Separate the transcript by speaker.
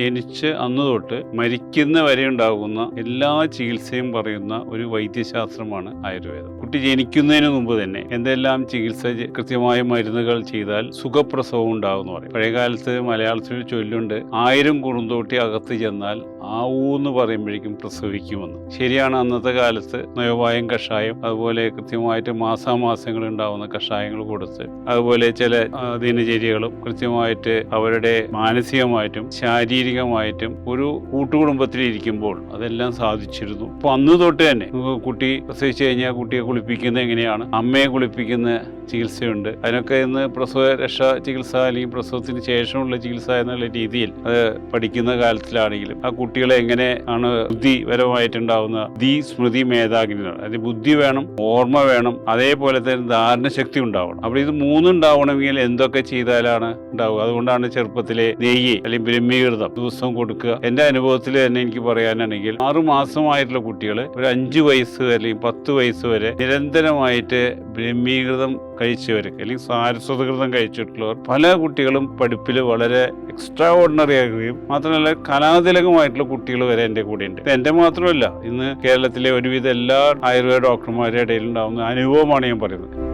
Speaker 1: ജനിച്ച് അന്ന് തൊട്ട് മരിക്കുന്ന വരെ ഉണ്ടാകുന്ന എല്ലാ ചികിത്സയും പറയുന്ന ഒരു വൈദ്യശാസ്ത്രമാണ് ആയുർവേദം. കുട്ടി ജനിക്കുന്നതിന് മുമ്പ് തന്നെ എന്തെല്ലാം ചികിത്സ കൃത്യമായ മരുന്നുകൾ ചെയ്താൽ സുഖപ്രസവം ഉണ്ടാകുമെന്ന് പറയും. പഴയകാലത്ത് മലയാളത്തിൽ ചൊല്ലുണ്ട് ആയിരം കുറുന്തോട്ടി അകത്ത് ചെന്നാൽ ആവൂന്ന് പറയുമ്പോഴേക്കും പ്രസവിക്കുമെന്ന്. ശരിയാണ് അന്നത്തെ കാലത്ത് നയവായം കഷായം അതുപോലെ കൃത്യമായിട്ട് മാസാമാസങ്ങൾ ഉണ്ടാകുന്ന കഷായങ്ങൾ കൊടുത്ത് അതുപോലെ ചില ദിനചര്യകളും കൃത്യമായിട്ട് അവരുടെ മാനസികമായിട്ടും ശാരീരികമായിട്ടും ഒരു കൂട്ടുകുടുംബത്തിൽ ഇരിക്കുമ്പോൾ അതെല്ലാം സാധിച്ചിരുന്നു. അപ്പൊ അന്ന് തൊട്ട് തന്നെ കുട്ടി പ്രസവിച്ചു കഴിഞ്ഞാൽ കുട്ടിയെ കുളിപ്പിക്കുന്നത് എങ്ങനെയാണ്? അമ്മയെ കുളിപ്പിക്കുന്ന ചികിത്സയുണ്ട്. അതിനൊക്കെ ഇന്ന് പ്രസവ രക്ഷാ ചികിത്സ അല്ലെങ്കിൽ പ്രസവത്തിന് ശേഷമുള്ള ചികിത്സ എന്നുള്ള രീതിയിൽ അത് പഠിക്കുന്ന കാലത്തിലാണെങ്കിലും ആ കുട്ടികളെ എങ്ങനെ ആണ് ബുദ്ധിപരമായിട്ടുണ്ടാവുന്ന ദി സ്മൃതി മേധാഗിനികൾ അതായത് ബുദ്ധി വേണം ഓർമ്മ വേണം അതേപോലെ തന്നെ ധാരണശക്തി ഉണ്ടാവണം. അപ്പോൾ ഇത് മൂന്നും ഉണ്ടാവണമെങ്കിൽ എന്തൊക്കെ ചെയ്താലാണ് ഉണ്ടാവുക? അതുകൊണ്ടാണ് ചെറുപ്പത്തിലെ നെയ്യ് അല്ലെങ്കിൽ ബ്രഹ്മീകൃതം ദിവസം കൊടുക്കുക. എന്റെ അനുഭവത്തിൽ തന്നെ എനിക്ക് പറയാനാണെങ്കിൽ ആറു മാസമായിട്ടുള്ള കുട്ടികൾ ഒരു അഞ്ചു വയസ്സ് വരെ അല്ലെങ്കിൽ പത്ത് വയസ്സ് വരെ നിരന്തരമായിട്ട് ബ്രഹ്മീകൃതം കഴിച്ചവർക്ക് അല്ലെങ്കിൽ സാരസ്വതകൃതം കഴിച്ചിട്ടുള്ളവർ പല കുട്ടികളും പഠിപ്പിൽ വളരെ എക്സ്ട്രാ ഓർഡിനറി ആകുകയും മാത്രമല്ല കലാതിലകമായിട്ടുള്ള കുട്ടികൾ വരെ എന്റെ കൂടെ ഉണ്ട് എന്റെ മാത്രമല്ല ഇന്ന് കേരളത്തിലെ ഒരുവിധ എല്ലാ ആയുർവേദ ഡോക്ടർമാരുടെ ഇടയിൽ ഉണ്ടാകുന്ന അനുഭവമാണ് ഞാൻ പറയുന്നത്.